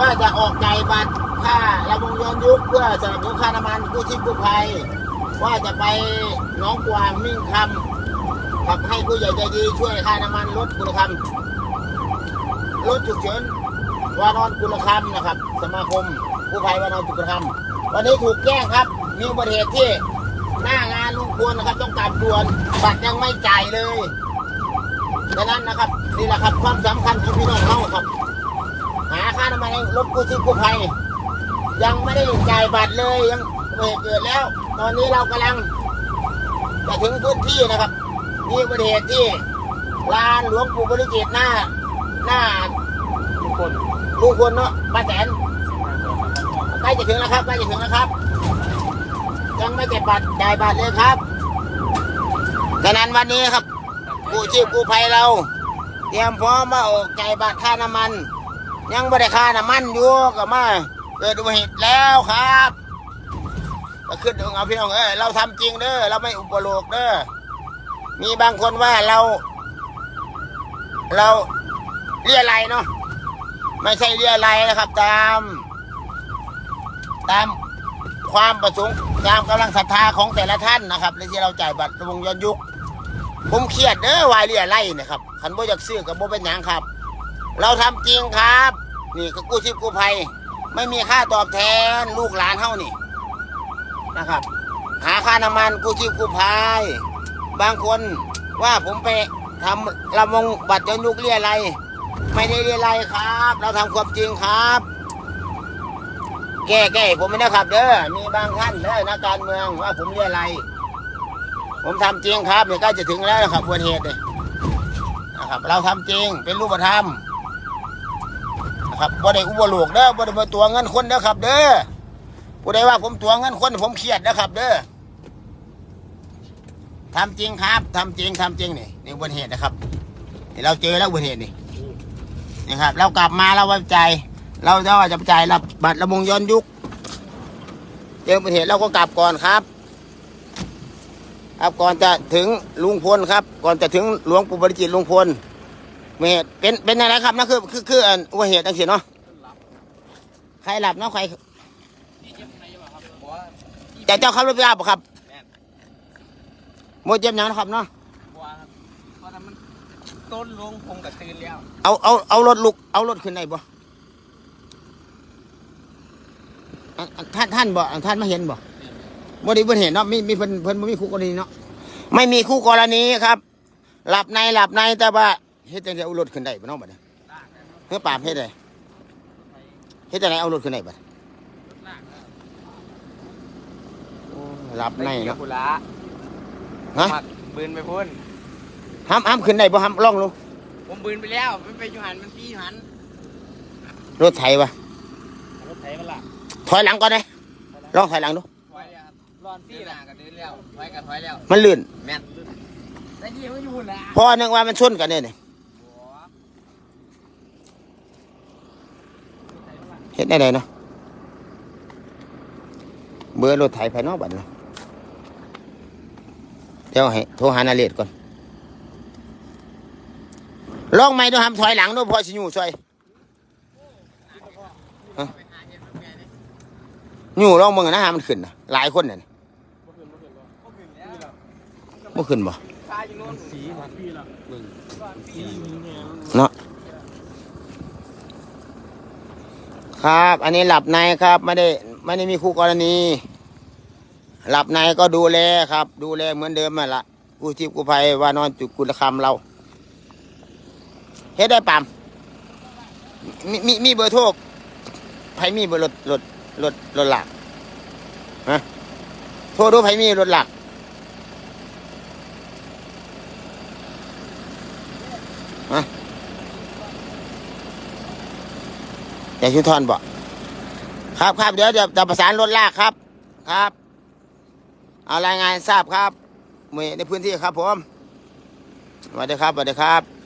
ว่าจะออกใจายบัตรค่าระวงย้อนยุคเพื่อสนับสนุนค่าน้ำมันกู้ชีพกู้ภัย ว่าจะไปน้องกวางมิ่งคำกับให้ผู้ใหญ่ใจดีช่วยค่าน้ำมันลดคุณธรรมรถฉุกเฉินวานอนกุลคำนะครับ สมาคมกู้ภัยวานอนกุลคำวันนี้ถูกแจ้งครับ มีอุบัติเหตุที่หน้างานลุงควรนะครับ ต้องการด่วนบัตรยังไม่จ่ายเลยดังนั้นนะครับนี่แหละครับความสำคัญของพี่น้องเขาครับ หาค่าน้ำมันรถกู้ชีพกู้ภัยยังไม่ได้จ่ายบัตรเลยยังเหตุเกิดแล้ว ตอนนี้เรากำลังจะถึงพื้นที่นะครับมีอุบัติเหตุที่ลานหลวงปู่บริจิตหน้า หน้าทุกคนลุงพลเนาะป้าแตนใกล้จะถึงแล้วครับใกล้จะถึงแล้วครับ ยังไม่จ่ายบัตรจ่ายบัตรเลยครับดังนั้นวันนี้ครับกู้ชีพกู้ภัยเรา เตรียมพร้อมมาออกจ่ายบัตรค่าน้ำมัน ยังไม่ได้ค่าน้ำมันอยู่ก็มาเกิดอุบัติเหตุแล้วครับก็ขึ้นเอาพี่น้องเอ้ยเราทำจริงเด้อเราไม่อุปโลกเด้อมีบางคนว่าเรา เราเรียอะไรเนาะไม่ใช่เรียอะไรนะครับ ตาม ตามความประสงค์ตามกำลังศรัทธาของแต่ละท่านนะครับในที่เราจ่ายบัตรวงย้อนยุค ผมเครียดเด้อวายเรียอะไรนะครับขันโบอยากซื้อกับโบเป็นหยังครับ เราทำจริงครับ นี่ก็กู้ชีพกู้ภัย ไม่มีค่าตอบแทนลูกหลานเท่านี่นะครับ หาค่าน้ำมันกู้ชีพกู้ภัยบางคนว่าผมไปทำระวงบัตรย้อนยุคเรียอะไร ไม่ได้เรียอะไรครับ เราทำความจริงครับ แก้แก้ผมไม่ได้ครับ เด้อมีบางท่านเด้อนักการเมืองว่าผมเรียอะไร ผมทำจริงครับเนี่ยใกล้จะถึงแล้วนะครับอุบัติเหตุเนี่ยนะครับ เราทำจริงเป็นรูปธรรม ครับบ่ได้อุบโลกเด้อบ่ได้มาตัวเงินคนเด้อครับ เด้อผู้ใดว่าผมตัวเงินคนผมเครียดนะครับ เด้อทำจริงครับทำจริงทำจริงนี่นี่อุบัติเหตุนะครับเราเจอแล้วอุบัติเหตุนี่นี่ครับ เรากลับมาเราไว้ใจเราจะว่าจะไปจ่ายรับบัตรระบงย้อนยุคเจออุบัติเหตุเราก็กลับก่อนครับ ครับก่อนจะถึงลุงพลครับ ก่อนจะถึงหลวงปู่บริจิตรลุงพล เหตุเป็นเป็นอะไรครับนะคือคือคืออันอุบัติเหตุต่างเสียเนาะใครหลับเนาะใครแต่เจ้าขับรถไปอาบบ่ครับโมเจ็บหยังนะครับเนาะบัวครับเพราะถ้ามันต้นลงพงกับตื่นแล้วเอาเอาเอารถลุกเอารถขึ้นได้บ่อันอันท่านท่านบ่อันท่านมาเห็นบ่บ่ได้บ่เห็นเนาะมีมีเพิ่นเพิ่นบ่มีคู่กรณีเนาะไม่มีคู่กรณีครับ หลับในหลับในแต่ว่า เฮ็ดจังไดเอารถขึ้นได้บ่เนาะบัดนี้เพื่อปราบเฮ็ดได้เฮ็ดจังไดเอารถขึ้นได้บัดโอ้หลับในเนาะเนาะกุละฮะมักบืนไปพุ่นห้ามห้ามขึ้นได้บ่ห้ามลองลงผมบืนไปแล้วมันไปอยู่หันมันตีอยู่หันรถไถวะรถไถมันละถอยหลังก่อนเลยลองถอยหลังดูถอยแล้วครับร้อนตีหน้าก็เดินแล้วถอยก็ถอยแล้วมันลื่นแม่นแต่ยี่มันอยู่พุ่นละเพราะนึกว่ามันชนกันเนี่ยนี่บั เฮ็ดได้ไดเนาะเบอร์รถไถภายนอกบัดเนาะเดี๋ยวให้โทรหานาเรศก่อนลองไม่ดูห้ามถอยหลังดูพอสิอยู่ซอยอยู่ลองมึงนะหามันขึ้นนะหลายคนเน่ะบ่ขึ้นแล้วบ่ขึ้นบ่เนาะ ครับ อันนี้หลับในครับไม่ได้ไม่ได้มีคู่กรณี หลับในก็ดูแลครับ ดูแลเหมือนเดิมนั่นละกู้ชีพกู้ภัยว่านอนจุดกุลคำเราเฮ็ดได้ปั๊มมีมีมีเบอร์โทรไผมีเบอร์รถรถรถรถหลักฮะโทรดูไผมีรถหลัก ย่าชุนทอนบอกครับครับเดี๋ยวจะจะประสานรถลากครับ ครับ เอารายงานทราบครับมือในพื้นที่ครับผมสวัสดีครับสวัสดีครับ